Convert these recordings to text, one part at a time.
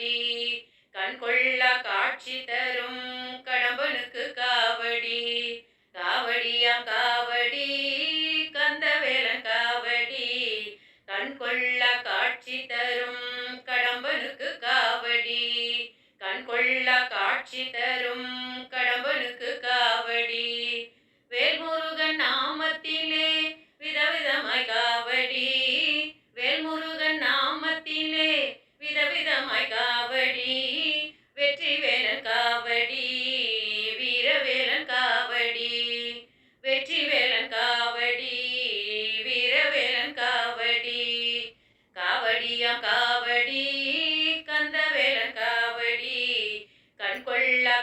காவடி கண் கொள்ள காட்சி தரும் கடம்பனுக்கு காவடி. காவடியா காவடி கந்தவேலன் காவடி. கண் கொள்ள காட்சி தரும் கடம்பனுக்கு காவடி. கண் கொள்ள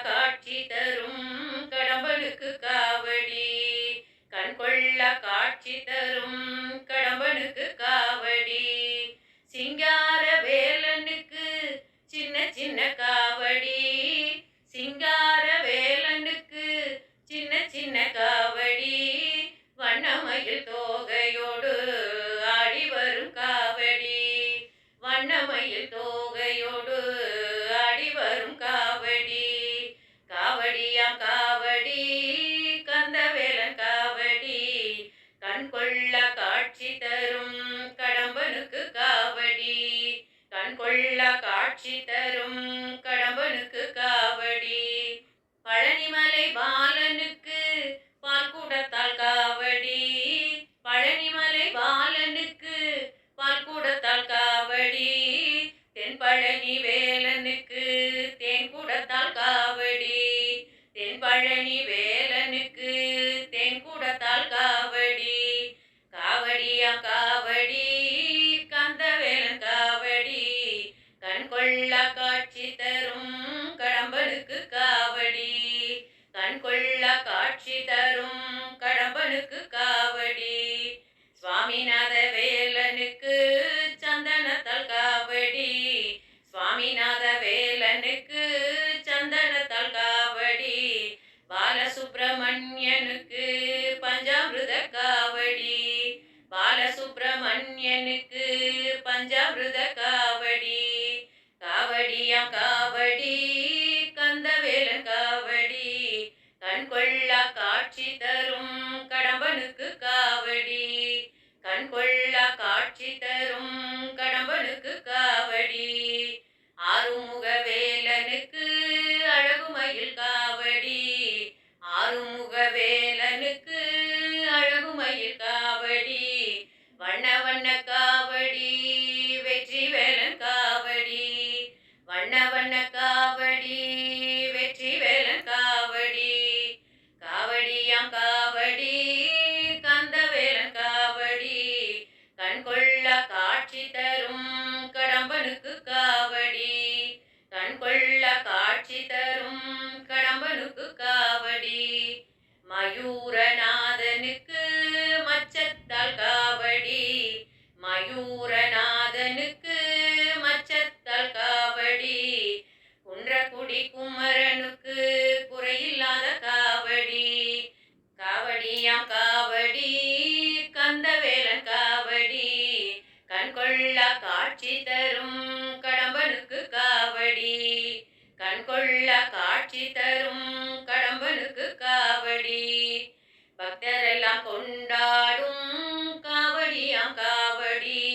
காட்சி தரும் கடம்பனுக்கு காவடி. கண்கொள்ள காட்சி தரும் கடம்பனுக்கு காவடி. சிங்கார வேலனுக்கு சின்ன சின்ன காவடி. சிங்கார வேலனுக்கு சின்ன சின்ன காவடி. வண்ணமயில் தோகையோடு பழனிமலை பாலனுக்கு தரும் கடம்பனுக்கு காவடி. சுவாமிநாத வேலனுக்கு சந்தனத்தால் காவடி. சுவாமிநாத வேலனுக்கு சந்தனத்தால் காவடி. பாலசுப்பிரமணியனுக்கு பஞ்சாமிருத காவடி. பாலசுப்பிரமணியனுக்கு பஞ்சாமிருத காவடி. காவடியா காவடி. கொள்ளா காட்சி தரும் கடம்பனுக்கு காவடி. கண் கொள்ளா காட்சி தரும் கடம்பனுக்கு காவடி. ஆறுமுக வேலனுக்கு அழகுமயில் காவடி. ஆறுமுக வேலனுக்கு அழகுமயில் காவடி. வண்ண வண்ண கா காட்சி தரும் கடம்பனுக்கு காவடி. கண்கொள்ள காட்சி தரும் கடம்பனுக்கு காவடி. மயூரநாதனுக்கு மச்சத்தால் காவடி. மயூரநாதனுக்கு மச்சத்தால் காவடி. குன்றக்குடி குமரனுக்கு கொள்ள காட்சி தரும் கடம்பனுக்கு காவடி. கண்கொள்ள காட்சி தரும் கடம்பனுக்கு காவடி. பக்தரெல்லாம் கொண்டாடும் காவடியாம் காவடி.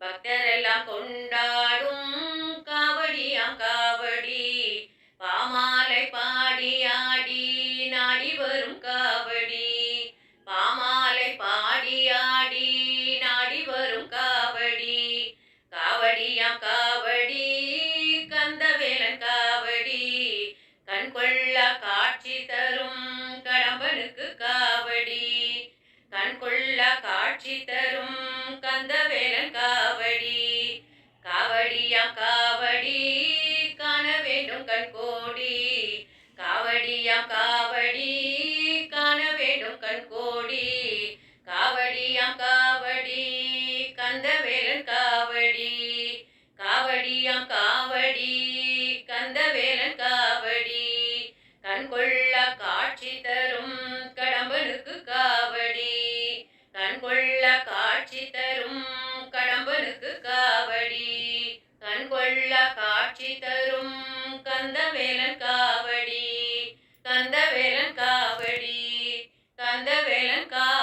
பக்தரெல்லாம் கொண்டாடும் காவடி கண்கொள்ள காட்சி தரும் கந்தவேலன் காவடி. காவடியாம் காவடி. காண வேண்டும் கண்கோடி. காவடியாம் காவடி. காண வேண்டும் கண்கோடி. காவடியாம் காவடி. கந்தவேலன் காவடி. காவடியாம் காவடி. கந்தவேலன் காவடி. கண்கொள்ள காட்சி தரும் கடம்பனுக்கு வேலன் காவடி கந்தவேலன் காவடி கந்தவேலன் காவடி